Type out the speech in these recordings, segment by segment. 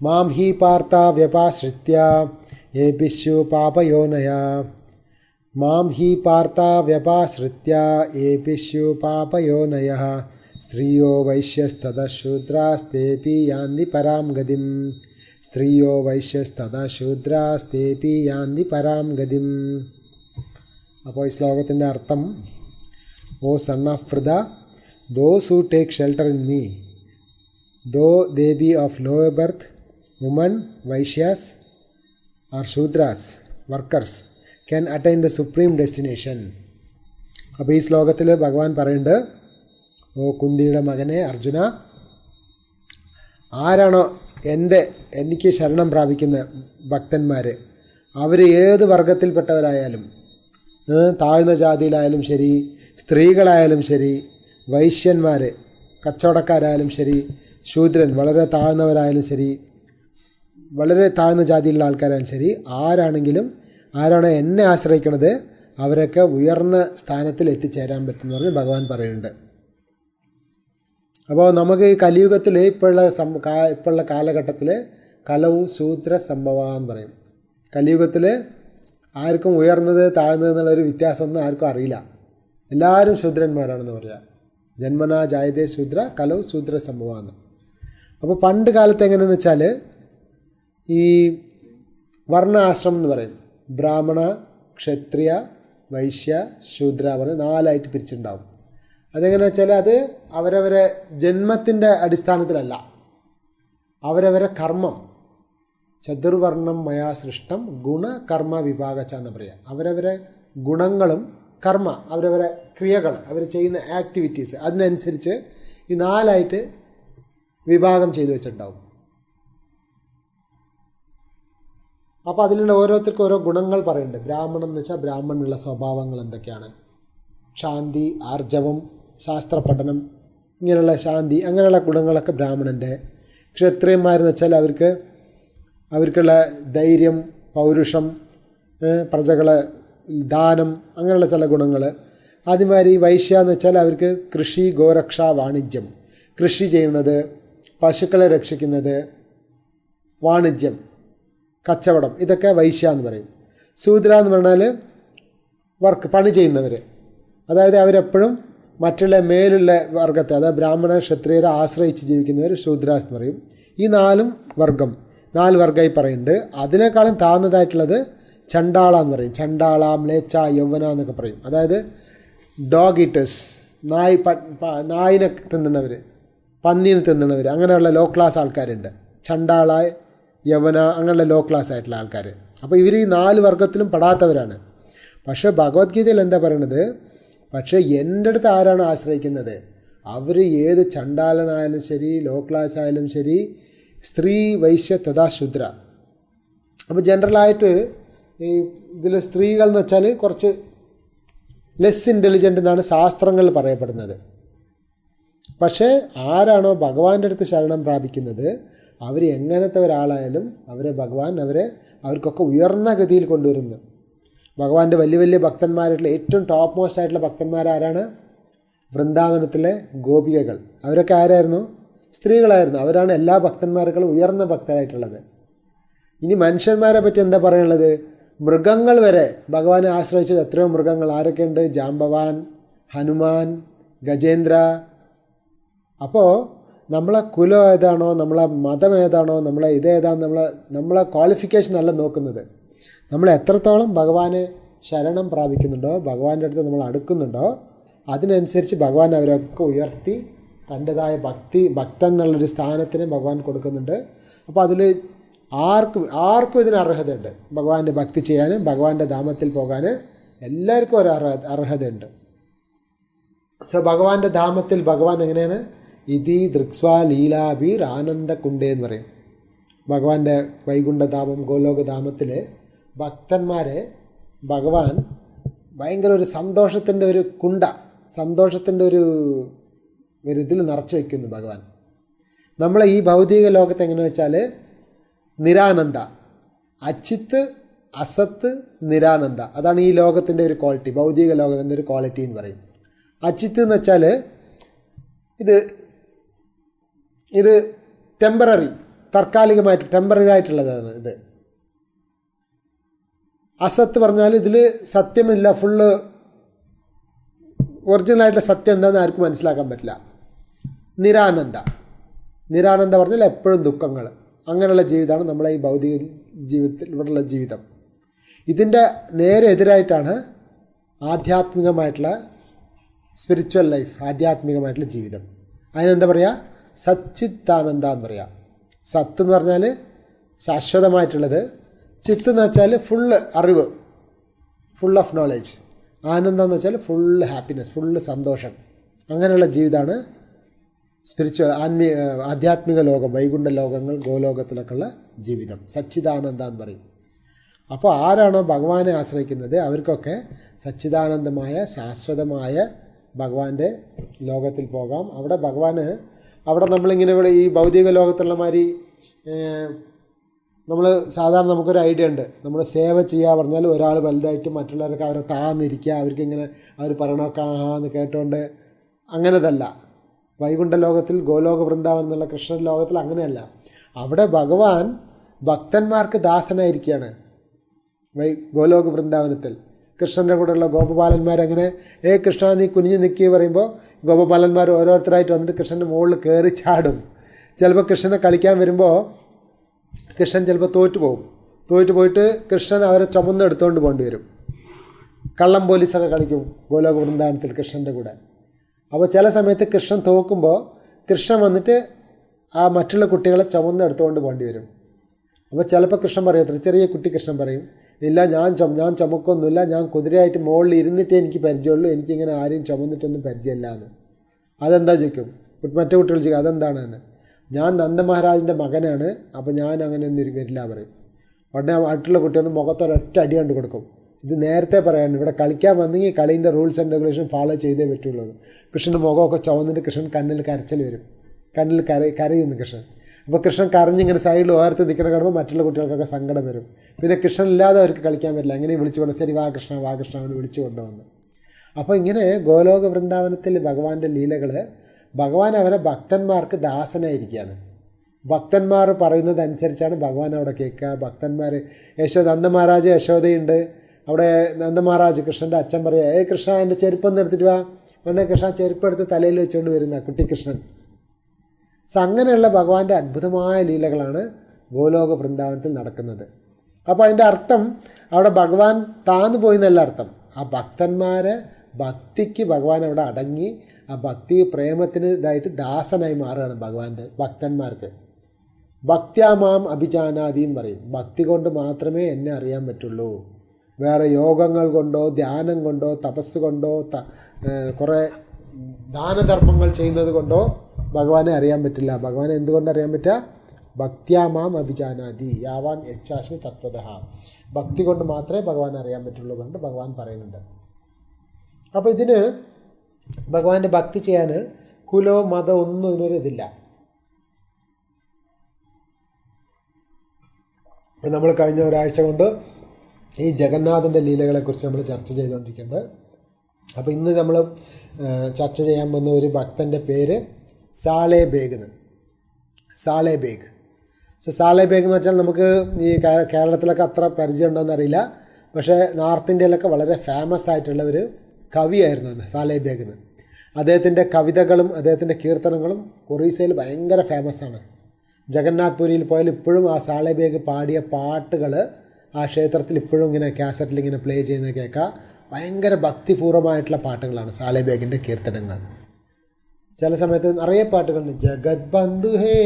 Ma'am he Partha വ്യപാശ്രിത്യ ഏപിശു പാപയോനയ ma'am he പാർത്ത വ്യപാശ്രിത്യ ഏപിശു പാപയോനയ സ്ത്രീയോ വൈശ്യസ്തദശൂദ്രാസ്തേപി യാന്തി പരാം ഗതിം. സ്ത്രീയോ വൈശ്യസ്തദശൂദ്രാസ്തേപി യാന്തി പരാം ഗതിം. അപ്പോൾ ഈ ശ്ലോകത്തിന്റെ അർത്ഥം O son of Pritha those who take shelter in me. Though they be of lower birth women vaishyas or shudras workers can attain the supreme destination അപ്പോൾ ഈ ശ്ലോകത്തിൽ ഭഗവാൻ പറയുന്നുണ്ട് ഓ കുന്തിയുടെ മകനെ അർജുന ആരാണോ എന്റെ എനിക്ക് ശരണം പ്രാപിക്കുന്ന ഭക്തന്മാർ അവർ ഏത് വർഗത്തിൽപ്പെട്ടവരായാലും താഴ്ന്ന ജാതിയിലായാലും ശരി സ്ത്രീകളായാലും ശരി വൈശ്യന്മാർ കച്ചവടക്കാരായാലും ശരി ശൂദ്രൻ വളരെ താഴ്ന്നവരായാലും ശരി വളരെ താഴ്ന്ന ജാതിയിലുള്ള ആൾക്കാരാണ്. ശരി ആരാണെങ്കിലും ആരാണ് എന്നെ ആശ്രയിക്കണത് അവരൊക്കെ ഉയർന്ന സ്ഥാനത്തിൽ എത്തിച്ചേരാൻ പറ്റുമെന്ന് പറഞ്ഞ് ഭഗവാൻ പറയുന്നുണ്ട്. അപ്പോൾ നമുക്ക് ഈ കലിയുഗത്തിൽ ഇപ്പോഴുള്ള സം കാ ഇപ്പോഴുള്ള കാലഘട്ടത്തിൽ കലവും ശൂദ്ര സംഭവ എന്ന് പറയും. കലിയുഗത്തിൽ ആർക്കും ഉയർന്നത് താഴ്ന്നത് എന്നുള്ളൊരു വ്യത്യാസമൊന്നും ആർക്കും അറിയില്ല. എല്ലാവരും ശൂദ്രന്മാരാണെന്ന് പറയാം. ജന്മനാ ജായതേ ശൂദ്ര കലവ് ശൂദ്ര സംഭവമാണ് അപ്പോൾ പണ്ട് കാലത്ത് എങ്ങനെയെന്ന് വെച്ചാൽ ഈ വർണാശ്രമം എന്ന് പറയും. ബ്രാഹ്മണ ക്ഷത്രിയ വൈശ്യ ശൂദ്ര പറഞ്ഞ് നാലായിട്ട് പിരിച്ചിട്ടുണ്ടാവും. അതെങ്ങനെ വെച്ചാൽ അത് അവരവരെ ജന്മത്തിന്റെ അടിസ്ഥാനത്തിലല്ല. അവരവരെ കർമ്മം. ചതുർവർണം മയാ സൃഷ്ടം ഗുണ കർമ്മ വിഭാഗച്ച എന്ന് പറയുക അവരവരെ ഗുണങ്ങളും കർമ്മ അവരവരെ ക്രിയകൾ അവർ ചെയ്യുന്ന ആക്ടിവിറ്റീസ് അതിനനുസരിച്ച് ഈ നാലായിട്ട് വിഭാഗം ചെയ്തു വെച്ചിട്ടുണ്ടാവും. അപ്പോൾ അതിലുള്ള ഓരോരുത്തർക്കും ഓരോ ഗുണങ്ങൾ പറയുന്നുണ്ട്. ബ്രാഹ്മണം എന്ന് വെച്ചാൽ ബ്രാഹ്മണനുള്ള സ്വഭാവങ്ങൾ എന്തൊക്കെയാണ്? ശാന്തി ആർജവം ശാസ്ത്രപഠനം ഇങ്ങനെയുള്ള ശാന്തി അങ്ങനെയുള്ള ഗുണങ്ങളൊക്കെ ബ്രാഹ്മണന്റെ ക്ഷത്രിയന്മാരെന്ന് വെച്ചാൽ അവർക്ക് അവർക്കുള്ള ധൈര്യം പൗരുഷം പ്രജകളെ ദാനം അങ്ങനെയുള്ള ചില ഗുണങ്ങൾ. ആദ്യമാതിരി വൈശ്യ എന്ന് വെച്ചാൽ അവർക്ക് കൃഷി ഗോരക്ഷ വാണിജ്യം. കൃഷി ചെയ്യുന്നത് പശുക്കളെ രക്ഷിക്കുന്നത് വാണിജ്യം. കച്ചവടം ഇതൊക്കെ വൈശ്യ എന്ന് പറയും. ശൂദ്ര എന്ന് പറഞ്ഞാൽ വർക്ക് പണി ചെയ്യുന്നവർ അതായത് അവരെപ്പോഴും മറ്റുള്ള മേലുള്ള വർഗത്തെ അതായത് ബ്രാഹ്മണ ക്ഷത്രിയരെ ആശ്രയിച്ച് ജീവിക്കുന്നവർ ശൂദ്രാസ് എന്ന് പറയും. ഈ നാലും വർഗം നാല് വർഗമായി പറയുന്നുണ്ട്. അതിനേക്കാളും താഴ്ന്നതായിട്ടുള്ളത് ചണ്ടാള എന്ന് പറയും. ചണ്ടാള മ്ലേച്ച യൗവന എന്നൊക്കെ പറയും. അതായത് ഡോഗ് ഈറ്റേഴ്സ് നായ് നായിനെ തിന്നണവർ പന്നീനെ തിന്നണവർ അങ്ങനെയുള്ള ലോ ക്ലാസ് ആൾക്കാരുണ്ട്. ചണ്ടാള യവന അങ്ങനെയുള്ള ലോ ക്ലാസ് ആയിട്ടുള്ള ആൾക്കാർ അപ്പോൾ ഇവർ ഈ നാല് വർഗത്തിലും പെടാത്തവരാണ്. പക്ഷേ ഭഗവത്ഗീതയിൽ എന്താ പറയണത്? പക്ഷേ എന്റെ അടുത്ത് ആരാണ് ആശ്രയിക്കുന്നത്? അവർ ഏത് ചണ്ടാലനായാലും ശരി ലോ ക്ലാസ് ആയാലും ശരി സ്ത്രീ വൈശ്യ തഥാ ശുദ്ര. അപ്പോൾ ജനറലായിട്ട് ഈ ഇതിൽ സ്ത്രീകൾ എന്ന് വെച്ചാൽ കുറച്ച് ലെസ് ഇന്റലിജന്റ് എന്നാണ് ശാസ്ത്രങ്ങളിൽ പറയപ്പെടുന്നത്. പക്ഷേ ആരാണോ ഭഗവാന്റെ അടുത്ത് ശരണം പ്രാപിക്കുന്നത്? അവർ എങ്ങനത്തെ ഒരാളായാലും അവരെ ഭഗവാൻ അവരെ അവർക്കൊക്കെ ഉയർന്ന ഗതിയിൽ കൊണ്ടുവരുന്നു. ഭഗവാന്റെ വലിയ വലിയ ഭക്തന്മാരായിട്ടുള്ള ഏറ്റവും ടോപ്പ് മോസ്റ്റ് ആയിട്ടുള്ള ഭക്തന്മാരാരാണ് വൃന്ദാവനത്തിലെ ഗോപികകൾ. അവരൊക്കെ ആരായിരുന്നു? സ്ത്രീകളായിരുന്നു. അവരാണ് എല്ലാ ഭക്തന്മാർക്കും ഉയർന്ന ഭക്തരായിട്ടുള്ളത്. ഇനി മനുഷ്യന്മാരെ പറ്റി എന്താ പറയാനുള്ളത്? മൃഗങ്ങൾ വരെ ഭഗവാനെ ആശ്രയിച്ചത് എത്രയോ മൃഗങ്ങൾ. ആരൊക്കെയുണ്ട്? ജാംബവാൻ ഹനുമാൻ ഗജേന്ദ്ര. അപ്പോൾ നമ്മളെ കുലം ഏതാണോ നമ്മളെ മതം ഏതാണോ നമ്മളെ ഇതേതാണോ നമ്മളെ നമ്മളെ ക്വാളിഫിക്കേഷൻ അല്ല നോക്കുന്നത്. നമ്മൾ എത്രത്തോളം ഭഗവാനെ ശരണം പ്രാപിക്കുന്നുണ്ടോ ഭഗവാന്റെ അടുത്ത് നമ്മൾ അടുക്കുന്നുണ്ടോ അതിനനുസരിച്ച് ഭഗവാൻ അവരൊക്കെ ഉയർത്തി തന്റെതായ ഭക്തി ഭക്തൻ എന്നുള്ളൊരു സ്ഥാനത്തിന് ഭഗവാൻ കൊടുക്കുന്നുണ്ട്. അപ്പോൾ അതിൽ ആർക്കും ആർക്കും ഇതിന് അർഹതയുണ്ട്. ഭഗവാന്റെ ഭക്തി ചെയ്യാനും ഭഗവാന്റെ ധാമത്തിൽ പോകാൻ എല്ലാവർക്കും ഒരു അർഹ അർഹതയുണ്ട്. സോ ഭഗവാന്റെ ധാമത്തിൽ ഭഗവാൻ എങ്ങനെയാണ് ഇതി ദൃക്സ്വാ ലീലാബീർ ആനന്ദകുണ്ടേ എന്ന് പറയും. ഭഗവാന്റെ വൈകുണ്ഠധാമം ഗോലോകധാമത്തിൽ ഭക്തന്മാരെ ഭഗവാൻ ഭയങ്കര ഒരു സന്തോഷത്തിന്റെ ഒരു കുണ്ട സന്തോഷത്തിന്റെ ഒരു ഒരു ഇതിൽ നിറച്ചു വയ്ക്കുന്നു ഭഗവാൻ. നമ്മളെ ഈ ഭൗതിക ലോകത്ത് എങ്ങനെ വെച്ചാൽ നിരാനന്ദ അച്ചിത്ത് അസത്ത് നിരാനന്ദ അതാണ് ഈ ലോകത്തിന്റെ ഒരു ക്വാളിറ്റി ഭൗതിക ലോകത്തിന്റെ ഒരു ക്വാളിറ്റി എന്ന് പറയും. അച്ചിത്ത് എന്ന് വെച്ചാൽ ഇത് ഇത് ടെമ്പററി താൽക്കാലികമായിട്ട് ടെമ്പററി ആയിട്ടുള്ളതാണ് ഇത്. അസത്ത് പറഞ്ഞാൽ ഇതിൽ സത്യമില്ല ഫുള്ള് ഒറിജിനലായിട്ടുള്ള സത്യം എന്താണെന്ന് ആർക്കും മനസ്സിലാക്കാൻ പറ്റില്ല. നിരാനന്ദ. നിരാനന്ദ പറഞ്ഞാൽ എപ്പോഴും ദുഃഖങ്ങൾ അങ്ങനെയുള്ള ജീവിതമാണ് നമ്മളെ ഈ ഭൗതിക ജീവിതത്തിലുള്ള ജീവിതം. ഇതിന്റെ നേരെ എതിരായിട്ടാണ് ആധ്യാത്മികമായിട്ടുള്ള സ്പിരിച്വൽ ലൈഫ് ആധ്യാത്മികമായിട്ടുള്ള ജീവിതം. അതിനെന്താ പറയുക സച്ചിത്താനന്ദ എന്ന് പറയാം സത്ത് എന്ന് പറഞ്ഞാൽ ശാശ്വതമായിട്ടുള്ളത്. ചിത്ത് എന്ന് വെച്ചാൽ ഫുള്ള് അറിവ്. ഫുൾ ഓഫ് നോളജ് ആനന്ദം എന്ന് വെച്ചാൽ ഫുള്ള് ഹാപ്പിനെസ് ഫുള്ള് സന്തോഷം. അങ്ങനെയുള്ള ജീവിതമാണ് സ്പിരിച്വൽ ആത്മീയ ആധ്യാത്മിക ലോകം വൈകുണ്ഠ ലോകങ്ങൾ ഗോലോകത്തിലൊക്കെയുള്ള ജീവിതം. സച്ചിദാനന്ദ എന്ന് പറയും. അപ്പോൾ ആരാണോ ഭഗവാനെ ആശ്രയിക്കുന്നത് അവർക്കൊക്കെ സച്ചിദാനന്ദമായ ശാശ്വതമായ ഭഗവാന്റെ ലോകത്തിൽ പോകാം. അവിടെ ഭഗവാന് അവിടെ നമ്മളിങ്ങനെ ഇവിടെ ഈ ഭൗതിക ലോകത്തുള്ള മാതിരി നമ്മൾ സാധാരണ നമുക്കൊരു ഐഡിയ ഉണ്ട്. നമ്മൾ സേവ ചെയ്യുക പറഞ്ഞാൽ ഒരാൾ വലുതായിട്ട് മറ്റുള്ളവർക്ക് അവരെ താന്നിരിക്കുക അവർക്ക് ഇങ്ങനെ അവർ പറയണൊക്കെ ആ എന്ന് കേട്ടുകൊണ്ട് അങ്ങനെതല്ല. വൈകുണ്ഠ ലോകത്തിൽ ഗോലോക വൃന്ദാവൻ എന്നുള്ള കൃഷ്ണ ലോകത്തിൽ അങ്ങനെയല്ല. അവിടെ ഭഗവാൻ ഭക്തന്മാർക്ക് ദാസനായിരിക്കുകയാണ്. വൈ ഗോലോക വൃന്ദാവനത്തിൽ. കൃഷ്ണന്റെ കൂടെയുള്ള ഗോപബാലന്മാരങ്ങനെ ഏ കൃഷ്ണ നീ കുനിഞ്ഞ് നിൽക്കി പറയുമ്പോൾ ഗോപബാലന്മാർ ഓരോരുത്തരായിട്ട് വന്നിട്ട് കൃഷ്ണന്റെ മുകളിൽ കയറി ചാടും. ചിലപ്പോൾ കൃഷ്ണനെ കളിക്കാൻ വരുമ്പോൾ കൃഷ്ണൻ ചിലപ്പോൾ തോറ്റു പോകും. തോറ്റു പോയിട്ട് കൃഷ്ണൻ അവരെ ചുമന്ന് എടുത്തുകൊണ്ട് പോകേണ്ടി വരും. കള്ളം പോലീസൊക്കെ കളിക്കും ഗോലോക വൃന്ദാവനത്തിൽ കൃഷ്ണന്റെ കൂടെ. അപ്പോൾ ചില സമയത്ത് കൃഷ്ണൻ തോക്കുമ്പോൾ കൃഷ്ണൻ വന്നിട്ട് ആ മറ്റുള്ള കുട്ടികളെ ചുമന്ന് എടുത്തുകൊണ്ട് പോകേണ്ടി വരും. അപ്പോൾ ചിലപ്പോൾ കൃഷ്ണൻ പറയത്തില്ല ചെറിയ കുട്ടി കൃഷ്ണൻ പറയും. ഇല്ല ഞാൻ ഞാൻ ചുമക്കൊന്നുമില്ല. ഞാൻ കുതിരയായിട്ട് മുകളിൽ ഇരുന്നിട്ടേ എനിക്ക് പരിചയമുള്ളൂ. എനിക്കിങ്ങനെ ആരെയും ചുമന്നിട്ടൊന്നും പരിചയമില്ല എന്ന് അതെന്താ ചോദിക്കും? മറ്റേ കുട്ടികൾ ചോദിക്കും അതെന്താണ് എന്ന് ഞാൻ നന്ദമഹാരാജിന്റെ മകനാണ്. അപ്പോൾ ഞാൻ അങ്ങനെ ഒന്നും വരില്ല പറയും. ഉടനെ അടുത്തുള്ള കുട്ടിയൊന്ന് മുഖത്തൊരൊറ്റ അടി കണ്ട് കൊടുക്കും. ഇത് നേരത്തെ പറയാൻ ഇവിടെ കളിക്കാൻ വന്നെങ്കിൽ കളീന്റെ റൂൾസ് ആൻഡ് റെഗുലേഷൻ ഫോളോ ചെയ്തേ പറ്റുള്ളൂ. കൃഷ്ണന്റെ മുഖമൊക്കെ ചുവന്നിട്ട് കൃഷ്ണൻ കണ്ണിൽ കരച്ചിൽ വരും. കണ്ണിൽ കര കരയുന്നു കൃഷ്ണൻ. അപ്പോൾ കൃഷ്ണൻ കരഞ്ഞിങ്ങനെ സൈഡിൽ ഓർത്ത് നിൽക്കണ കാണുമ്പോൾ മറ്റുള്ള കുട്ടികൾക്കൊക്കെ സങ്കടം വരും. പിന്നെ കൃഷ്ണൻ ഇല്ലാതെ അവർക്ക് കളിക്കാൻ പറ്റില്ല. അങ്ങനെ വിളിച്ചു കൊണ്ട് ശരി വാ കൃഷ്ണ വാ കൃഷ്ണ അവന് വിളിച്ചു കൊണ്ടുവന്നു. അപ്പോൾ ഇങ്ങനെ ഗോലോക വൃന്ദാവനത്തിൽ ഭഗവാന്റെ ലീലകൾ ഭഗവാൻ അവരെ ഭക്തന്മാർക്ക് ദാസനായിരിക്കുകയാണ്. ഭക്തന്മാർ പറയുന്നതനുസരിച്ചാണ് ഭഗവാൻ അവിടെ കേൾക്കുക. ഭക്തന്മാർ യശോദ നന്ദമഹാരാജ് യശോദയുണ്ട്. അവിടെ നന്ദമഹാരാജ് കൃഷ്ണന്റെ അച്ഛൻ പറയുക ഏ കൃഷ്ണ എന്റെ ചെരുപ്പൊന്ന് എടുത്തിട്ട് വാ. ഉടനെ കൃഷ്ണ ചെരുപ്പെടുത്ത് തലയിൽ വെച്ചുകൊണ്ട് വരുന്ന കുട്ടിക്കൃഷ്ണൻ സോ അങ്ങനെയുള്ള ഭഗവാന്റെ അത്ഭുതമായ ലീലകളാണ് ഗോലോക വൃന്ദാവനത്തിൽ നടക്കുന്നത്. അപ്പോൾ അതിന്റെ അർത്ഥം അവിടെ ഭഗവാൻ താന്നു പോയി എന്നല്ല അർത്ഥം. ആ ഭക്തന്മാരെ ഭക്തിക്ക് ഭഗവാൻ അവിടെ അടങ്ങി ആ ഭക്തി പ്രേമത്തിന് ഇതായിട്ട് ദാസനായി മാറുകയാണ് ഭഗവാന്റെ ഭക്തന്മാർക്ക്. ഭക്ത്യാമാം അഭിജാനാദി എന്ന് പറയും. ഭക്തി കൊണ്ട് മാത്രമേ എന്നെ അറിയാൻ പറ്റുള്ളൂ. വേറെ യോഗങ്ങൾ കൊണ്ടോ ധ്യാനം കൊണ്ടോ തപസ് കൊണ്ടോ കുറേ ദാനധർമ്മങ്ങൾ ചെയ്യുന്നത് കൊണ്ടോ ഭഗവാനെ അറിയാൻ പറ്റില്ല. ഭഗവാനെ എന്തുകൊണ്ട് അറിയാൻ പറ്റുക ഭക്തിയാമാം അഭിജാനാദി യാവാൻ യച്ചാശ്മി തത്വത ഭക്തി കൊണ്ട് മാത്രമേ ഭഗവാൻ അറിയാൻ പറ്റുള്ളൂ കൊണ്ട് ഭഗവാൻ പറയുന്നുണ്ട്. അപ്പോൾ ഇതിന് ഭഗവാന്റെ ഭക്തി ചെയ്യാൻ കുലോ മതം ഒന്നും ഇതിനൊരു ഇതില്ല. നമ്മൾ കഴിഞ്ഞ ഒരാഴ്ച കൊണ്ട് ഈ ജഗന്നാഥന്റെ ലീലകളെക്കുറിച്ച് നമ്മൾ ചർച്ച ചെയ്തുകൊണ്ടിരിക്കുന്നുണ്ട് അപ്പോൾ ഇന്ന് നമ്മൾ ചർച്ച ചെയ്യാൻ പോകുന്ന ഒരു ഭക്തന്റെ പേര് സാളെ ബേഗ് എന്ന് Salabega. So Salabega എന്ന് വെച്ചാൽ നമുക്ക് ഈ കേരളത്തിലൊക്കെ അത്ര പരിചയം ഉണ്ടോയെന്ന് അറിയില്ല. പക്ഷേ നോർത്ത് ഇന്ത്യയിലൊക്കെ വളരെ ഫേമസ് ആയിട്ടുള്ള ഒരു കവിയായിരുന്നു അന്ന് സാലേ ബേഗ് എന്ന് അദ്ദേഹത്തിന്റെ കവിതകളും അദ്ദേഹത്തിന്റെ കീർത്തനങ്ങളും ഒറീസയിൽ ഭയങ്കര ഫേമസ് ആണ്. ജഗന്നാഥ് പുരിയിൽ പോയാൽ ഇപ്പോഴും ആ സാളെ ബേഗ് പാടിയ പാട്ടുകൾ ആ ക്ഷേത്രത്തിൽ ഇപ്പോഴും ഇങ്ങനെ കാസറ്റിൽ ഇങ്ങനെ പ്ലേ ചെയ്യുന്നത് കേൾക്കാം ഭയങ്കര ഭക്തിപൂർവമായിട്ടുള്ള പാട്ടുകളാണ് സാലെ ബേഗിന്റെ കീർത്തനങ്ങൾ. ചില സമയത്ത് നിറയെ പാട്ടുകളുണ്ട് ജഗത് ബന്ധു ഹേ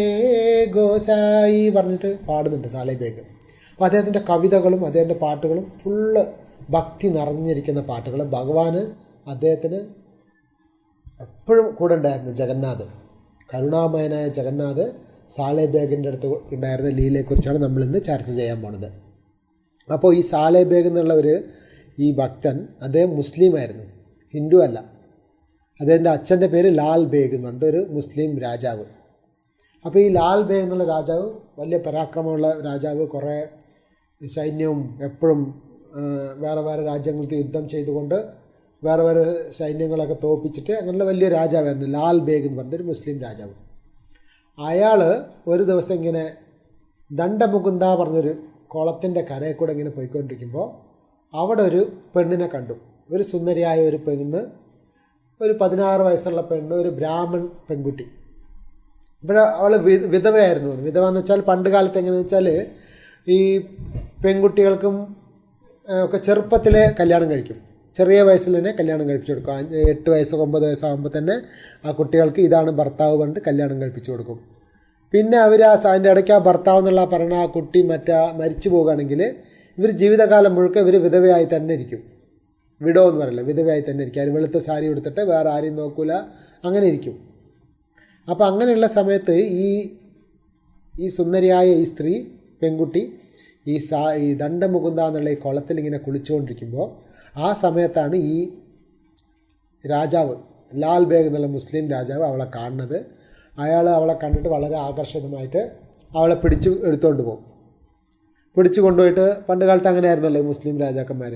ഗോസായി പറഞ്ഞിട്ട് പാടുന്നുണ്ട് സാലെ ബേഗ്. അപ്പോൾ അദ്ദേഹത്തിന്റെ കവിതകളും അദ്ദേഹത്തിന്റെ പാട്ടുകളും ഫുള്ള് ഭക്തി നിറഞ്ഞിരിക്കുന്ന പാട്ടുകൾ. ഭഗവാന് അദ്ദേഹത്തിന് എപ്പോഴും കൂടെ ഉണ്ടായിരുന്നു ജഗന്നാഥ്. കരുണാമയനായ ജഗന്നാഥ് സാലെ ബേഗിന്റെ അടുത്ത് ഉണ്ടായിരുന്ന ലീലയെക്കുറിച്ചാണ് നമ്മളിന്ന് ചർച്ച ചെയ്യാൻ പോണത്. അപ്പോൾ ഈ സാലെ ബേഗ് എന്നുള്ള ഒരു ഈ ഭക്തൻ അദ്ദേഹം മുസ്ലിമായിരുന്നു ഹിന്ദു അല്ല. അദ്ദേഹത്തിന്റെ അച്ഛന്റെ പേര് ലാൽ ബേഗ് എന്ന് പറഞ്ഞിട്ട് ഒരു മുസ്ലിം രാജാവ്. അപ്പോൾ ഈ ലാൽ ബേഗ് എന്നുള്ള രാജാവ് വലിയ പരാക്രമമുള്ള രാജാവ്. കുറേ സൈന്യവും എപ്പോഴും വേറെ വേറെ രാജ്യങ്ങളിൽ യുദ്ധം ചെയ്തുകൊണ്ട് വേറെ വേറെ സൈന്യങ്ങളൊക്കെ തോപ്പിച്ചിട്ട് അങ്ങനെയുള്ള വലിയ രാജാവായിരുന്നു ലാൽ ബേഗ് എന്ന് പറഞ്ഞൊരു മുസ്ലിം രാജാവ്. അയാൾ ഒരു ദിവസം ഇങ്ങനെ ദണ്ഡമുകുന്ദ പറഞ്ഞൊരു കുളത്തിന്റെ കരയിൽ കൂടെ ഇങ്ങനെ പോയിക്കൊണ്ടിരിക്കുമ്പോൾ അവിടെ ഒരു പെണ്ണിനെ കണ്ടു. ഒരു സുന്ദരിയായ ഒരു പെണ്ണ് ഒരു പതിനാറ് വയസ്സുള്ള പെണ്ണ് ഒരു ബ്രാഹ്മൺ പെൺകുട്ടി. ഇവിടെ അവൾ വിധവയായിരുന്നു. വിധവ എന്ന് വെച്ചാൽ പണ്ട് കാലത്ത് എങ്ങനെയാണെന്ന് വെച്ചാൽ ഈ പെൺകുട്ടികൾക്കും ഒക്കെ ചെറുപ്പത്തിലെ കല്യാണം കഴിക്കും. ചെറിയ വയസ്സിൽ തന്നെ കല്യാണം കഴിപ്പിച്ചു കൊടുക്കും. എട്ട് വയസ്സ് ഒമ്പത് വയസ്സാകുമ്പോൾ തന്നെ ആ കുട്ടികൾക്ക് ഇതാണ് ഭർത്താവ് കണ്ട് കല്യാണം കഴിപ്പിച്ചു കൊടുക്കും. പിന്നെ അവർ ആ അതിന്റെ ഇടയ്ക്ക് ആ ഭർത്താവ് എന്നുള്ള പറയുന്ന ആ കുട്ടി മറ്റാ മരിച്ചു പോകുകയാണെങ്കിൽ ഇവർ ജീവിതകാലം മുഴുക്ക ഇവർ വിധവയായി തന്നെ ഇരിക്കും. വിഡോ എന്ന് പറയില്ല വിധവയായി തന്നെ ഇരിക്കും. അവർ വെളുത്ത സാരി എടുത്തിട്ട് വേറെ ആരെയും നോക്കൂല അങ്ങനെ ഇരിക്കും. അപ്പോൾ അങ്ങനെയുള്ള സമയത്ത് ഈ ഈ സുന്ദരിയായ ഈ സ്ത്രീ പെൺകുട്ടി ഈ സാ ഈ ദണ്ഡമുകുന്ത എന്നുള്ള ഈ കുളത്തിൽ ഇങ്ങനെ കുളിച്ചുകൊണ്ടിരിക്കുമ്പോൾ ആ സമയത്താണ് ഈ രാജാവ് ലാൽ ബേഗ് എന്നുള്ള മുസ്ലിം രാജാവ് അവളെ കാണുന്നത്. അയാൾ അവളെ കണ്ടിട്ട് വളരെ ആകർഷിതമായിട്ട് അവളെ പിടിച്ചു എടുത്തുകൊണ്ട് പോകും. പിടിച്ചു കൊണ്ടുപോയിട്ട് പണ്ട് കാലത്ത് അങ്ങനെ ആയിരുന്നല്ലേ മുസ്ലിം രാജാക്കന്മാർ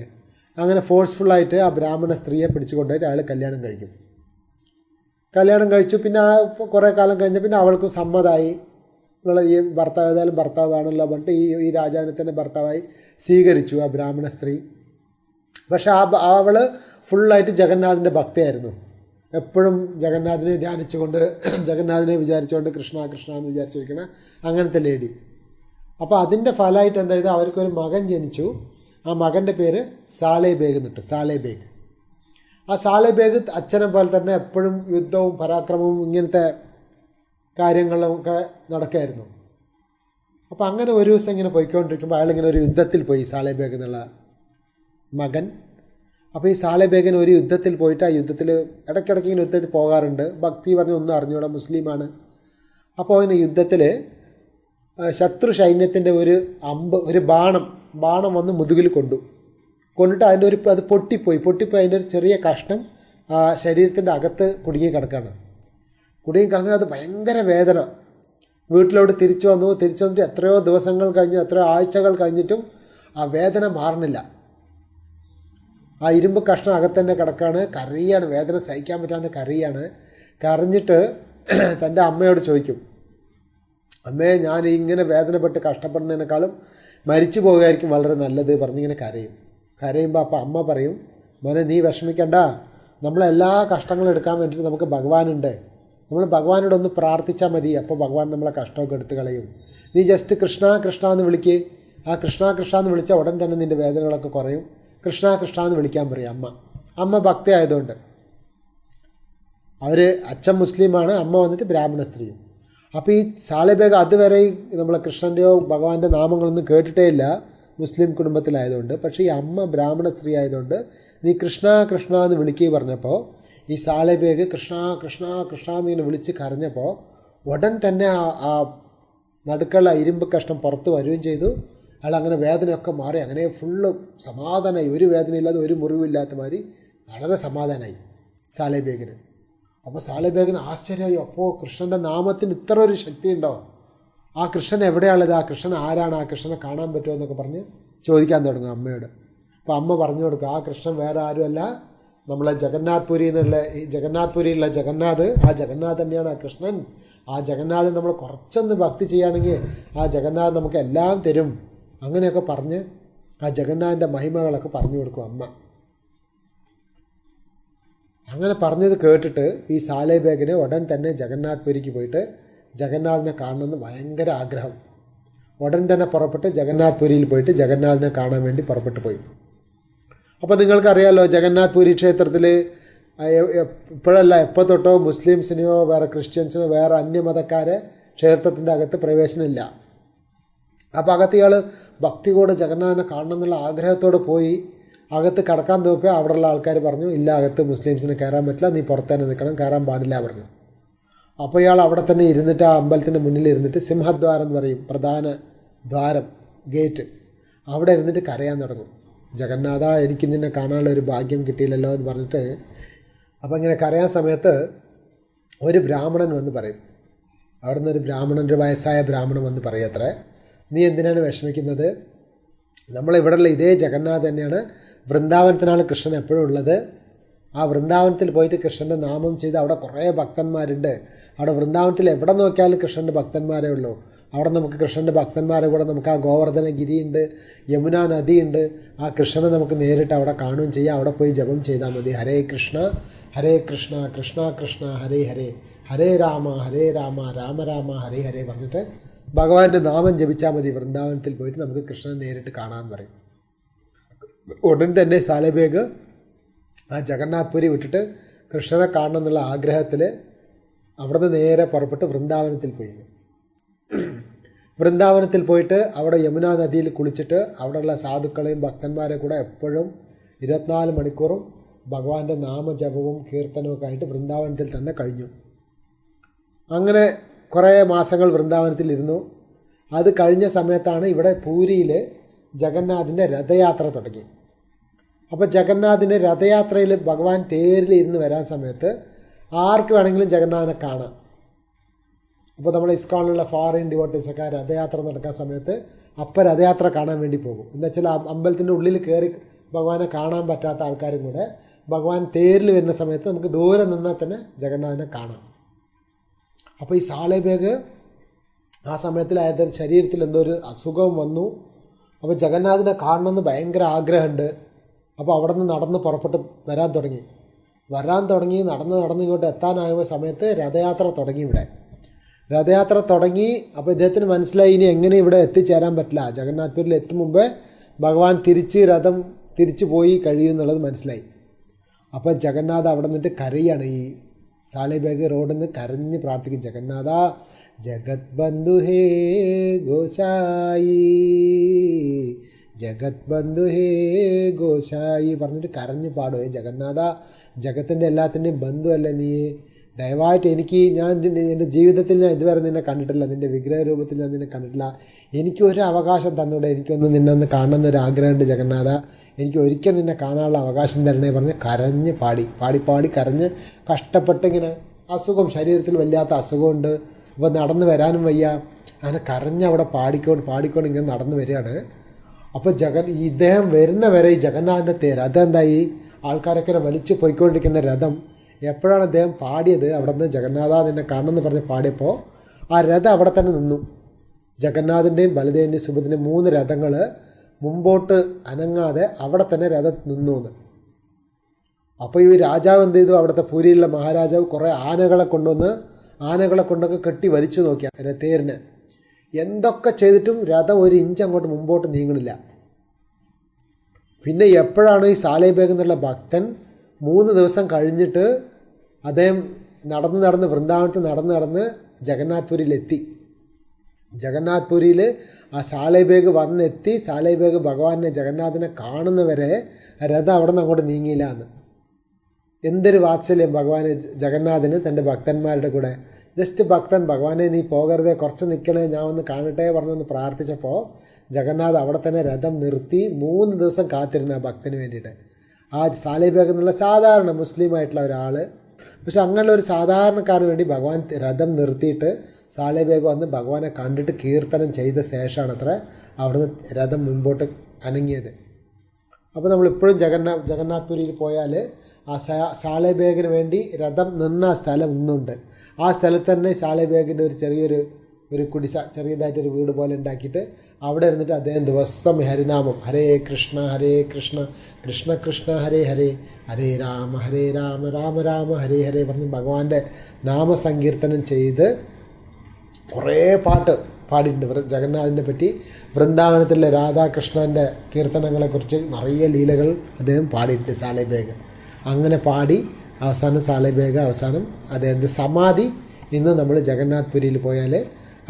അങ്ങനെ ഫോഴ്സ്ഫുള്ളായിട്ട് ആ ബ്രാഹ്മണ സ്ത്രീയെ പിടിച്ചു കൊണ്ടുപോയിട്ട് അയാൾ കല്യാണം കഴിക്കും. കല്യാണം കഴിച്ചു പിന്നെ ആ കുറേ കാലം കഴിഞ്ഞ പിന്നെ അവൾക്ക് സമ്മതമായി ഇവളെ ഈ ഭർത്താവ് ഏതായാലും ഭർത്താവാണല്ലോ പറഞ്ഞിട്ട് ഈ ഈ രാജാവിനെ തന്നെ ഭർത്താവായി സ്വീകരിച്ചു ആ ബ്രാഹ്മണ സ്ത്രീ. പക്ഷെ ആ അവൾ ഫുള്ളായിട്ട് ജഗന്നാഥിന്റെ ഭക്തയായിരുന്നു. എപ്പോഴും ജഗന്നാഥനെ ധ്യാനിച്ചുകൊണ്ട് ജഗന്നാഥനെ വിചാരിച്ചുകൊണ്ട് കൃഷ്ണ കൃഷ്ണ എന്ന് വിചാരിച്ചിരിക്കണ അങ്ങനത്തെ ലേഡി അപ്പോൾ അതിന്റെ ഫലമായിട്ട് എന്തായത് അവർക്കൊരു മകൻ ജനിച്ചു. ആ മകന്റെ പേര് സാലേ ബേഗ് എന്നിട്ടു സാലേ ബേഗ്. ആ സാലേ ബേഗ് അച്ഛനെ പോലെ തന്നെ എപ്പോഴും യുദ്ധവും പരാക്രമവും ഇങ്ങനത്തെ കാര്യങ്ങളൊക്കെ നടക്കായിരുന്നു. അപ്പോൾ അങ്ങനെ ഒരു ദിവസം ഇങ്ങനെ പോയിക്കൊണ്ടിരിക്കുമ്പോൾ അയാളിങ്ങനെ ഒരു യുദ്ധത്തിൽ പോയി സാലേ ബേഗ് എന്നുള്ള മകൻ. അപ്പോൾ ഈ സാലേ ബേഗൻ ഒരു യുദ്ധത്തിൽ പോയിട്ട് ആ യുദ്ധത്തിൽ ഇടയ്ക്കിടയ്ക്ക് ഇങ്ങനെ യുദ്ധത്തിൽ പോകാറുണ്ട്. ഭക്തി പറഞ്ഞ് ഒന്നും അറിഞ്ഞൂടാ മുസ്ലിമാണ്. അപ്പോൾ അതിന് യുദ്ധത്തിൽ ശത്രു സൈന്യത്തിന്റെ ഒരു അമ്പ് ഒരു ബാണം ബാണം വന്ന് മുതുകിൽ കൊണ്ടു. കൊണ്ടിട്ട് അതിന്റെ ഒരു അത് പൊട്ടിപ്പോയി. പൊട്ടിപ്പോയി അതിന്റെ ഒരു ചെറിയ കഷ്ണം ശരീരത്തിന്റെ അകത്ത് കുടുങ്ങി കിടക്കുകയാണ് കുടുങ്ങി കിടന്നത് അത് ഭയങ്കര വേദന. വീട്ടിലോട്ട് തിരിച്ചു വന്നു. തിരിച്ചു വന്നിട്ട് എത്രയോ ദിവസങ്ങൾ കഴിഞ്ഞു എത്രയോ ആഴ്ചകൾ കഴിഞ്ഞിട്ടും ആ വേദന മാറണില്ല ആ ഇരുമ്പ് കഷ്ണം അകത്ത് തന്നെ കിടക്കുകയാണ് കരയാണ്. വേദന സഹിക്കാൻ പറ്റാണ്ട് കറിയാണ് കരഞ്ഞിട്ട് തന്റെ അമ്മയോട് ചോദിക്കും അമ്മേ ഞാൻ ഇങ്ങനെ വേദനപ്പെട്ട് കഷ്ടപ്പെടുന്നതിനേക്കാളും മരിച്ചു പോകുമായിരിക്കും വളരെ നല്ലത് പറഞ്ഞിങ്ങനെ കരയും. കരയുമ്പോൾ അപ്പം അമ്മ പറയും മോനെ നീ വിഷമിക്കണ്ട. നമ്മളെല്ലാ കഷ്ടങ്ങളും എടുക്കാൻ വേണ്ടിയിട്ട് നമുക്ക് ഭഗവാനുണ്ട്. നമ്മൾ ഭഗവാനോട് ഒന്ന് പ്രാർത്ഥിച്ചാൽ മതി. അപ്പോൾ ഭഗവാൻ നമ്മളെ കഷ്ടമൊക്കെ എടുത്ത് കളയും. നീ ജസ്റ്റ് കൃഷ്ണ കൃഷ്ണ എന്ന് വിളിക്ക്. ആ കൃഷ്ണ കൃഷ്ണ എന്ന് വിളിച്ചാൽ ഉടൻ തന്നെ നിന്റെ വേദനകളൊക്കെ കുറയും. കൃഷ്ണ കൃഷ്ണ എന്ന് വിളിക്കാൻ പറയും അമ്മ. അമ്മ ഭക്തി ആയതുകൊണ്ട് അവർ അച്ഛൻ മുസ്ലിമാണ്. അമ്മ വന്നിട്ട് ബ്രാഹ്മണ സ്ത്രീയും. അപ്പോൾ ഈ സാലബേഗ് അതുവരെ നമ്മളെ കൃഷ്ണന്റെയോ ഭഗവാന്റെ നാമങ്ങളൊന്നും കേട്ടിട്ടേ ഇല്ല മുസ്ലിം കുടുംബത്തിലായതുകൊണ്ട്. പക്ഷേ ഈ അമ്മ ബ്രാഹ്മണ സ്ത്രീ ആയതുകൊണ്ട് നീ കൃഷ്ണ കൃഷ്ണ എന്ന് വിളിക്കുക പറഞ്ഞപ്പോൾ ഈ സാലബേഗ് കൃഷ്ണ കൃഷ്ണ കൃഷ്ണ എന്ന് ഇങ്ങനെ വിളിച്ച് കരഞ്ഞപ്പോൾ ഉടൻ തന്നെ ആ ആ നടുക്കുള്ള ഇരുമ്പ് കഷ്ണം പുറത്ത് വരികയും ചെയ്തു. അയാൾ അങ്ങനെ വേദനയൊക്കെ മാറി അങ്ങനെ ഫുള്ള് സമാധാനമായി ഒരു വേദനയില്ലാതെ ഒരു മുറിവില്ലാത്ത മാതിരി വളരെ സമാധാനമായി സാലേബേഗിന്. അപ്പോൾ സാലേബേഗിന് ആശ്ചര്യമായി. അപ്പോൾ കൃഷ്ണന്റെ നാമത്തിന് ഇത്ര ഒരു ശക്തി ഉണ്ടോ? ആ കൃഷ്ണൻ എവിടെയാണുള്ളത് ആ കൃഷ്ണൻ ആരാണ്? ആ കൃഷ്ണനെ കാണാൻ പറ്റുമോ എന്നൊക്കെ പറഞ്ഞ് ചോദിക്കാൻ തുടങ്ങും അമ്മയോട്. അപ്പോൾ അമ്മ പറഞ്ഞു കൊടുക്കും ആ കൃഷ്ണൻ വേറെ ആരുമല്ല. നമ്മളെ ജഗന്നാഥ് പുരി എന്നുള്ള ഈ ജഗന്നാഥ് പുരിയിലുള്ള ജഗന്നാഥ് ആ ജഗന്നാഥ് തന്നെയാണ് ആ കൃഷ്ണൻ. ആ ജഗന്നാഥ് നമ്മൾ കുറച്ചൊന്ന് ഭക്തി ചെയ്യുകയാണെങ്കിൽ ആ ജഗന്നാഥ് നമുക്ക് എല്ലാം തരും. അങ്ങനെയൊക്കെ പറഞ്ഞ് ആ ജഗന്നാഥന്റെ മഹിമകളൊക്കെ പറഞ്ഞു കൊടുക്കും അമ്മ. അങ്ങനെ പറഞ്ഞത് കേട്ടിട്ട് ഈ സാലേ ബേഗിന് ഉടൻ തന്നെ ജഗന്നാഥ് പുരിക്ക് പോയിട്ട് ജഗന്നാഥിനെ കാണണമെന്ന് ഭയങ്കര ആഗ്രഹം. ഉടൻ തന്നെ പുറപ്പെട്ട് ജഗന്നാഥ് പുരിയിൽ പോയിട്ട് ജഗന്നാഥിനെ കാണാൻ വേണ്ടി പുറപ്പെട്ടു പോയി. അപ്പോൾ നിങ്ങൾക്കറിയാമല്ലോ ജഗന്നാഥ് പുരി ക്ഷേത്രത്തിൽ ഇപ്പോഴല്ല എപ്പോൾ തൊട്ടോ മുസ്ലിംസിനെയോ വേറെ ക്രിസ്ത്യൻസിനോ വേറെ അന്യമതക്കാരെ ക്ഷേത്രത്തിന്റെ അകത്ത് പ്രവേശനമില്ല. അപ്പോൾ അകത്ത് ഇയാൾ ഭക്തിയോടെ ജഗന്നാഥനെ കാണണം എന്നുള്ള ആഗ്രഹത്തോടെ പോയി. അകത്ത് കടക്കാൻ തോപ്പിയ അവിടെയുള്ള ആൾക്കാർ പറഞ്ഞു ഇല്ല അകത്ത് മുസ്ലിംസിന് കയറാൻ പറ്റില്ല നീ പുറത്ത് തന്നെ നിൽക്കണം കയറാൻ പാടില്ല പറഞ്ഞു. അപ്പോൾ ഇയാൾ അവിടെ തന്നെ ഇരുന്നിട്ട് ആ അമ്പലത്തിന്റെ മുന്നിൽ ഇരുന്നിട്ട് സിംഹദ്വാരം എന്ന് പറയും പ്രധാന ദ്വാരം ഗേറ്റ്. അവിടെ ഇരുന്നിട്ട് കരയാൻ തുടങ്ങും. ജഗന്നാഥ എനിക്ക് നിന്നെ കാണാനുള്ള ഒരു ഭാഗ്യം കിട്ടിയില്ലല്ലോ എന്ന് പറഞ്ഞിട്ട് അപ്പോൾ ഇങ്ങനെ കരയാൻ സമയത്ത് ഒരു ബ്രാഹ്മണൻ വന്ന് പറയും. അവിടുന്ന് ഒരു ബ്രാഹ്മണൻ ഒരു വയസ്സായ ബ്രാഹ്മണൻ വന്ന് പറയും നീ എന്തിനാണ് വിഷമിക്കുന്നത്? നമ്മളിവിടെയുള്ള ഇതേ ജഗന്നാഥ് തന്നെയാണ് വൃന്ദാവനത്തിനാണ് കൃഷ്ണൻ എപ്പോഴും ഉള്ളത്. ആ വൃന്ദാവനത്തിൽ പോയിട്ട് കൃഷ്ണന്റെ നാമം ചെയ്ത് അവിടെ കുറേ ഭക്തന്മാരുണ്ട്. അവിടെ വൃന്ദാവനത്തിൽ എവിടെ നോക്കിയാലും കൃഷ്ണന്റെ ഭക്തന്മാരേ ഉള്ളൂ. അവിടെ നമുക്ക് കൃഷ്ണന്റെ ഭക്തന്മാരെ കൂടെ നമുക്ക് ആ ഗോവർദ്ധനഗിരിയുണ്ട് യമുന നദിയുണ്ട്. ആ കൃഷ്ണനെ നമുക്ക് നേരിട്ട് അവിടെ കാണുകയും ചെയ്യാം. അവിടെ പോയി ജപം ചെയ്താൽ മതി. ഹരേ കൃഷ്ണ ഹരേ കൃഷ്ണ കൃഷ്ണ കൃഷ്ണ ഹരേ ഹരേ. ഹരേ രാമ ഹരേ രാമ രാമ രാമ ഹരേ ഹരേ പറഞ്ഞിട്ട് ഭഗവാന്റെ നാമം ജപിച്ചാൽ മതി. വൃന്ദാവനത്തിൽ പോയിട്ട് നമുക്ക് കൃഷ്ണനെ നേരിട്ട് കാണാൻ പറയും. ഉടൻ തന്നെ സാലബേഗ് ആ ജഗന്നാഥ് പുരി വിട്ടിട്ട് കൃഷ്ണനെ കാണണം എന്നുള്ള ആഗ്രഹത്തിൽ അവിടുന്ന് നേരെ പുറപ്പെട്ട് വൃന്ദാവനത്തിൽ പോയി. വൃന്ദാവനത്തിൽ പോയിട്ട് അവിടെ യമുനാ നദിയിൽ കുളിച്ചിട്ട് അവിടെയുള്ള സാധുക്കളെയും ഭക്തന്മാരെ കൂടെ എപ്പോഴും ഇരുപത്തിനാല് മണിക്കൂറും ഭഗവാന്റെ നാമജപവും കീർത്തനവും ആയിട്ട് വൃന്ദാവനത്തിൽ തന്നെ കഴിഞ്ഞു. അങ്ങനെ കുറേ മാസങ്ങൾ വൃന്ദാവനത്തിൽ ഇരുന്നു. അത് കഴിഞ്ഞ സമയത്താണ് ഇവിടെ പൂരിയിൽ ജഗന്നാഥിന്റെ രഥയാത്ര തുടങ്ങി. അപ്പോൾ ജഗന്നാഥിന്റെ രഥയാത്രയിൽ ഭഗവാൻ തേരിൽ ഇരുന്ന് വരാൻ സമയത്ത് ആർക്ക് വേണമെങ്കിലും ജഗന്നാഥനെ കാണാം. അപ്പോൾ നമ്മൾ ഇസ്കോണിലുള്ള ഫോറിൻ ഡിവോട്ടീസൊക്കെ രഥയാത്ര നടക്കാൻ സമയത്ത് അപ്പം രഥയാത്ര കാണാൻ വേണ്ടി പോകും. എന്ന് വെച്ചാൽ അമ്പലത്തിന്റെ ഉള്ളിൽ കയറി ഭഗവാനെ കാണാൻ പറ്റാത്ത ആൾക്കാരും കൂടെ ഭഗവാൻ തേരിൽ വരുന്ന സമയത്ത് നമുക്ക് ദൂരെ നിന്നാൽ തന്നെ ജഗന്നാഥനെ കാണാം. അപ്പോൾ ഈ സാളേബേഗ് ആ സമയത്തിൽ അയാളുടെ ശരീരത്തിൽ എന്തോ ഒരു അസുഖം വന്നു. അപ്പോൾ ജഗന്നാഥിനെ കാണണമെന്ന് ഭയങ്കര ആഗ്രഹമുണ്ട്. അപ്പോൾ അവിടെ നിന്ന് നടന്ന് പുറപ്പെട്ട് വരാൻ തുടങ്ങി. വരാൻ തുടങ്ങി നടന്ന് നടന്ന് ഇങ്ങോട്ട് എത്താനായ സമയത്ത് രഥയാത്ര തുടങ്ങി ഇവിടെ. രഥയാത്ര തുടങ്ങി അപ്പോൾ ഇദ്ദേഹത്തിന് മനസ്സിലായി ഇനി എങ്ങനെ ഇവിടെ എത്തിച്ചേരാൻ പറ്റില്ല. ജഗന്നാഥ്പൂരിൽ എത്തും മുമ്പേ ഭഗവാൻ തിരിച്ച് രഥം തിരിച്ചു പോയി കഴിയും എന്നുള്ളത് മനസ്സിലായി. അപ്പോൾ ജഗന്നാഥ് അവിടെ നിന്നിട്ട് കരയാണ് ഈ സാളിബേഗ് റോഡിൽ നിന്ന് കരഞ്ഞ് പ്രാർത്ഥിക്കും ജഗന്നാഥ ജഗത് ബന്ധു ഹേ ഗോസായി ജഗത് ബന്ധു ഹേ ഗോസായി പറഞ്ഞിട്ട് കരഞ്ഞ് പാടും. ഏ ജഗന്നാഥ ജഗത്തിന്റെ എല്ലാത്തിന്റെയും ബന്ധുവല്ലേ നീ? ദയവായിട്ട് എനിക്ക് ഞാൻ എന്റെ ജീവിതത്തിൽ ഞാൻ ഇതുവരെ നിന്നെ കണ്ടിട്ടില്ല നിന്റെ വിഗ്രഹ രൂപത്തിൽ ഞാൻ നിന്നെ കണ്ടിട്ടില്ല. എനിക്ക് ഒരു അവകാശം തന്നൂടെ എനിക്കൊന്ന് നിന്നെ ഒന്ന് കാണണമെന്ന് ഒരു ആഗ്രഹമുണ്ട് ജഗന്നാഥ. എനിക്ക് ഒരിക്കൽ നിന്നെ കാണാനുള്ള അവകാശം തരണേ പറഞ്ഞ് കരഞ്ഞ് പാടി പാടി പാടി കരഞ്ഞ് കഷ്ടപ്പെട്ടിങ്ങനെ അസുഖം ശരീരത്തിൽ വല്ലാത്ത അസുഖമുണ്ട്. അപ്പോൾ നടന്ന് വരാനും വയ്യ. അങ്ങനെ കരഞ്ഞ് അവിടെ പാടിക്കൊണ്ട് പാടിക്കൊണ്ട് ഇങ്ങനെ നടന്നു വരികയാണ്. അപ്പോൾ ജഗൻ ഇദ്ദേഹം വരുന്ന വരെ ഈ ജഗന്നാഥന്റെ തേര് അതെന്തായി ആൾക്കാരൊക്കെ വലിച്ചു പോയിക്കൊണ്ടിരിക്കുന്ന രഥം. എപ്പോഴാണ് അദ്ദേഹം പാടിയത്? അവിടെ നിന്ന് ജഗന്നാഥ നിന്നെ കാണണമെന്ന് പറഞ്ഞ് പാടിയപ്പോൾ ആ രഥം അവിടെ തന്നെ നിന്നു. ജഗന്നാഥന്റെയും ബലദേവിന്റെയും സുബുദ്ധന്റെയും മൂന്ന് രഥങ്ങൾ മുമ്പോട്ട് അനങ്ങാതെ അവിടെ തന്നെ രഥം നിന്നു എന്ന് അപ്പോൾ ഈ രാജാവ് എന്ത് ചെയ്തു? അവിടുത്തെ പൂരിയിലുള്ള മഹാരാജാവ് കുറേ ആനകളെ കൊണ്ടുവന്ന് ആനകളെ കൊണ്ടൊക്കെ കെട്ടി വലിച്ചു നോക്കിയ തേരിന് എന്തൊക്കെ ചെയ്തിട്ടും രഥം ഒരു ഇഞ്ച് അങ്ങോട്ട് മുമ്പോട്ട് നീങ്ങണില്ല. പിന്നെ എപ്പോഴാണ് ഈ സാലേബേഗം എന്നുള്ള ഭക്തൻ മൂന്ന് ദിവസം കഴിഞ്ഞിട്ട് അദ്ദേഹം നടന്ന് നടന്ന് വൃന്ദാവനത്ത് നടന്ന് നടന്ന് ജഗന്നാഥ്പുരിയിലെത്തി. ജഗന്നാഥ്പുരിയിൽ ആ സാലേബേഗ് വന്നെത്തി. സാലേബേഗ് ഭഗവാനെ ജഗന്നാഥനെ കാണുന്നവരെ രഥം അവിടെ നിന്ന് അങ്ങോട്ട് നീങ്ങിയില്ല എന്ന്. എന്തൊരു വാത്സല്യം ഭഗവാന് ജഗന്നാഥന് തന്റെ ഭക്തന്മാരുടെ കൂടെ. ജസ്റ്റ് ഭക്തൻ ഭഗവാനെ നീ പോകരുതേ കുറച്ച് നിൽക്കണേ ഞാൻ ഒന്ന് കാണട്ടെ പറഞ്ഞൊന്ന് പ്രാർത്ഥിച്ചപ്പോൾ ജഗന്നാഥ് അവിടെ തന്നെ രഥം നിർത്തി മൂന്ന് ദിവസം കാത്തിരുന്ന ഭക്തന് വേണ്ടിയിട്ട്. ആ സാലിബേഗ് എന്നുള്ള സാധാരണ മുസ്ലിം ആയിട്ടുള്ള ഒരാൾ പക്ഷെ അങ്ങനെയുള്ള ഒരു സാധാരണക്കാരന് വേണ്ടി ഭഗവാൻ രഥം നിർത്തിയിട്ട് സാലിബേഗ് വന്ന് ഭഗവാനെ കണ്ടിട്ട് കീർത്തനം ചെയ്ത ശേഷമാണ് അത്ര അവിടുന്ന് രഥം മുമ്പോട്ട് അനങ്ങിയത്. അപ്പോൾ നമ്മളിപ്പോഴും ജഗന്നാഥ് പുരിയിൽ പോയാൽ ആ സാലേബേഗിന് വേണ്ടി രഥം നിന്ന സ്ഥലം ഇന്നുണ്ട്. ആ സ്ഥലത്ത് തന്നെ സാലേബേഗിന്റെ ഒരു ചെറിയൊരു ഒരു കുടിസ ചെറിയതായിട്ടൊരു വീട് പോലെ ഉണ്ടാക്കിയിട്ട് അവിടെ ഇരുന്നിട്ട് അദ്ദേഹം ദിവസം ഹരിനാമം ഹരേ കൃഷ്ണ ഹരേ കൃഷ്ണ കൃഷ്ണ കൃഷ്ണ ഹരേ ഹരേ ഹരേ രാമ ഹരേ രാമ രാമ രാമ ഹരേ ഹരേ പറഞ്ഞ് ഭഗവാന്റെ നാമസങ്കീർത്തനം ചെയ്ത് കുറേ പാട്ട് പാടിയിട്ടുണ്ട്. ജഗന്നാഥിനെ പറ്റി വൃന്ദാവനത്തിലെ രാധാകൃഷ്ണന്റെ കീർത്തനങ്ങളെക്കുറിച്ച് നിറയെ ലീലകൾ അദ്ദേഹം പാടിയിട്ടുണ്ട് സാലേബേഗ് അങ്ങനെ പാടി അവസാനം സാലേബേഗ് അവസാനം അദ്ദേഹത്തിന്റെ സമാധി ഇന്ന് നമ്മൾ ജഗന്നാഥ് പുരിയിൽ പോയാൽ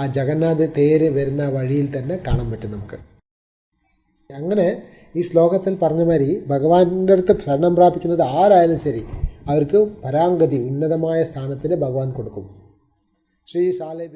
ആ ജഗന്നാഥ് തേര് വരുന്ന വഴിയിൽ തന്നെ കാണാൻ പറ്റും നമുക്ക്. അങ്ങനെ ഈ ശ്ലോകത്തിൽ പറഞ്ഞ മാതിരി ഭഗവാന്റെ അടുത്ത് ശരണം പ്രാപിക്കുന്നത് ആരായാലും ശരി അവർക്ക് പരാങ്കതി ഉന്നതമായ സ്ഥാനത്തിന് ഭഗവാൻ കൊടുക്കും. ശ്രീ സാലേബേ